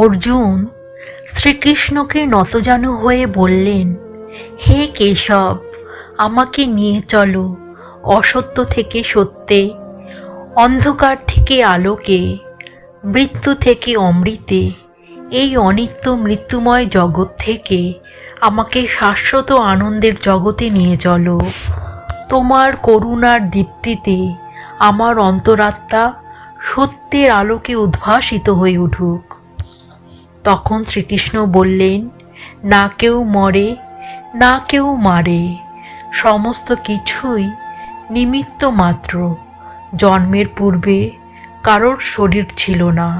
অর্জুন শ্রীকৃষ্ণকে নতজানু হয়ে বললেন, হে কেশব, আমাকে নিয়ে চলো অসত্য থেকে সত্যে, অন্ধকার থেকে আলোকে, মৃত্যু থেকে অমৃতে, এই অনিত্য মৃত্যুময় জগৎ থেকে আমাকে শাশ্বত আনন্দের জগতে নিয়ে চলো। তোমার করুণার দীপ্তিতে আমার অন্তরাত্মা সত্যের আলোকে উদ্ভাসিত হয়ে উঠুক। তখন শ্রীকৃষ্ণ বললেন, না কেউ মরে, না কেউ মারে। সমস্ত কিছুই নিমিত্ত মাত্র। জন্মের পূর্বে কারোর শরীর ছিল না,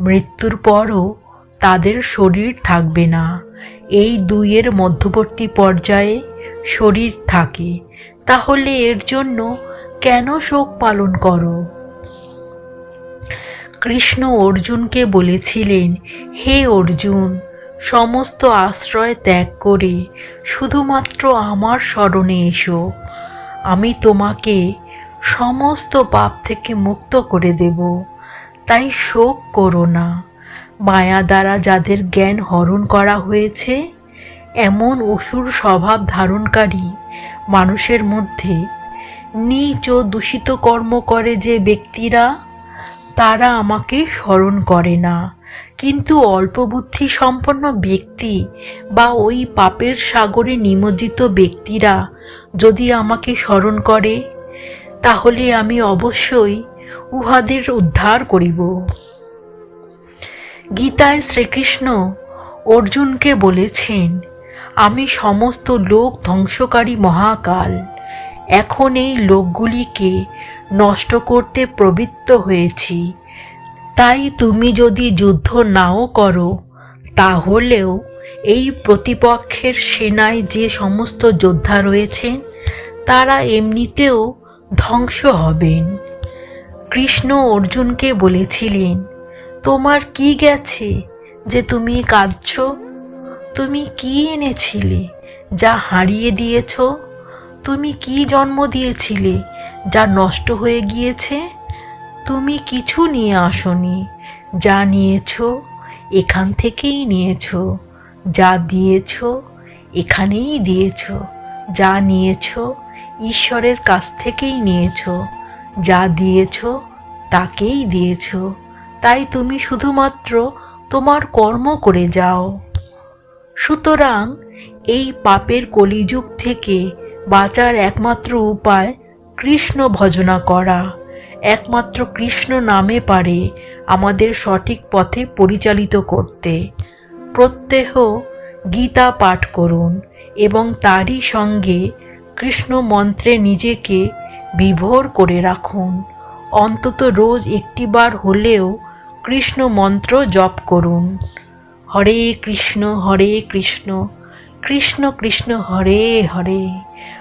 মৃত্যুর পরও তাদের শরীর থাকবে না। এই দুইয়ের মধ্যবর্তী পর্যায়ে শরীর থাকে। তাহলে এর জন্য কেন শোক পালন করো? কৃষ্ণ অর্জুনকে বলেছিলেন, হে অর্জুন, সমস্ত আশ্রয় ত্যাগ করে শুধুমাত্র আমার স্মরণে এসো। আমি তোমাকে সমস্ত পাপ থেকে মুক্ত করে দেব। তাই শোক করো না। মায়া দ্বারা যাদের জ্ঞান হরণ করা হয়েছে, এমন অসুর স্বভাব ধারণকারী মানুষের মধ্যে নীচ ও দূষিত কর্ম করে যে ব্যক্তিরা তারা আমাকে স্মরণ করে না। কিন্তু অল্প বুদ্ধি সম্পন্ন ব্যক্তি বা ওই পাপের সাগরে নিমজ্জিত ব্যক্তিরা যদি আমাকে স্মরণ করে, তাহলে আমি অবশ্যই উহাদের উদ্ধার করিব। গীতায় শ্রীকৃষ্ণ অর্জুনকে বলেছেন, আমি সমস্ত লোক ধ্বংসকারী মহাকাল, এখন এই লোকগুলিকে নষ্ট করতে প্রবৃত্ত হয়েছি। তাই তুমি যদি যুদ্ধ নাও করো, তাহলেও এই প্রতিপক্ষের সেনায় যে সমস্ত যোদ্ধা রয়েছেন, তারা এমনিতেও ধ্বংস হবেন। কৃষ্ণ অর্জুনকে বলেছিলেন, তোমার কি গেছে যে তুমি কাঁদছ? তুমি কি এনেছিলে যা হারিয়ে দিয়েছ? তুমি কি জন্ম দিয়েছিলে যা নষ্ট হয়ে গিয়েছে, তুমি কিছু নিয়ে আসনি। যা নিয়েছ, এখান থেকেই নিয়েছ। যা দিয়েছ, এখানেই দিয়েছ। যা নিয়েছ, ঈশ্বরের কাছ থেকেই নিয়েছ। যা দিয়েছ, তাকেই দিয়েছ। তাই তুমি শুধুমাত্র তোমার কর্ম করে যাও। সুতরাং এই পাপের কলিযুগ থেকে বাঁচার একমাত্র উপায় কৃষ্ণ ভজনা করা। একমাত্র কৃষ্ণ নামে পারে আমাদের সঠিক পথে পরিচালিত করতে। প্রত্যেহ গীতা পাঠ করুন এবং তারই সঙ্গে কৃষ্ণ মন্ত্রে নিজেকে বিভোর করে রাখুন। অন্তত রোজ একটিবার হলেও কৃষ্ণ মন্ত্র জপ করুন। হরে কৃষ্ণ হরে কৃষ্ণ কৃষ্ণ কৃষ্ণ, হরে হরে।